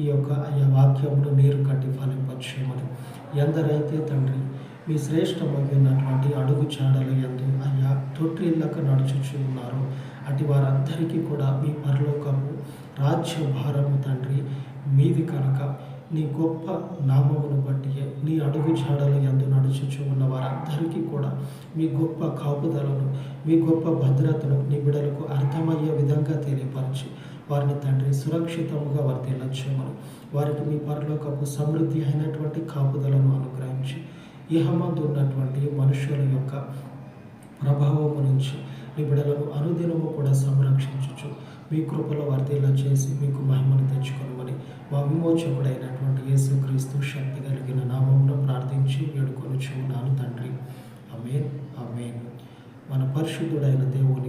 ఈ యొక్క అయ్యా వాక్యమును నీరు కట్టి ఫలింపచేయమని. ఎందరైతే తండ్రి మీ శ్రేష్టమైనటువంటి అడుగు చాడల ఎందు అయ్యా తొట్టిళ్ళకు నడుచుచు ఉన్నారు అటు వారందరికీ కూడా మీ పరలోకము రాజ్య భారము తండ్రి మీది కనుక నీ గొప్ప నామమును బట్టి నీ అడుగు చాడలు ఎందు నడుచుచు ఉన్న వారందరికీ కూడా మీ గొప్ప కాపుదలను మీ గొప్ప భద్రతను నీ బిడలకు అర్థమయ్యే విధంగా తెలియపరచి. వారిని తండ్రి సురక్షితముగా వర్తిల్లచ్చేమని వారికి మీ పరలోకపు సమృద్ధి అయినటువంటి కాపుదలను అనుగ్రహించి ఇహమందు ఉన్నటువంటి మనుషుల యొక్క ప్రభావం నుంచి మీ బిడలను అనుదినము కూడా సంరక్షించచ్చు మీ కృపలో వర్ధిలా చేసి మీకు మహిమను తెచ్చుకోమని మా విమోచకుడైనటువంటి యేసుక్రీస్తు శక్తి కలిగిన నామంలో ప్రార్థించి వేడుకొని చూడాను తండ్రి. అమేన్ అమేన్ మన పరిశుద్ధుడైన దేవుని